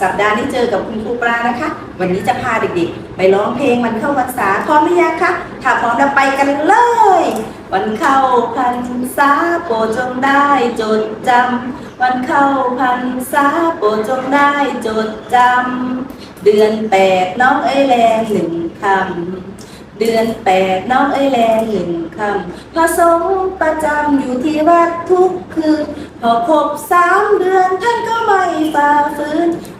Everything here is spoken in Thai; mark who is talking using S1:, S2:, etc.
S1: สัปดาห์นี้เจอกับคุณครูปลานะคะ วันนี้จะพาเด็กๆ ไปร้องเพลงวันเข้าพรรษาพร้อมหรือยังคะ ถ้าพร้อมเราไปกันเลย วันเข้าพรรษาโปรดจงได้จดจำวันเข้าพรรษาโปรดจงได้จดจำเดือนแปดน้องเอ้ยแรงหนึ่งคำเดือนแปดน้องเอ้ยแลหนึ่งคำพระสงฆ์ประจำอยู่ที่วัดทุกคืนพอครบสามเดือนท่านก็ไม่ฝ่าฝืน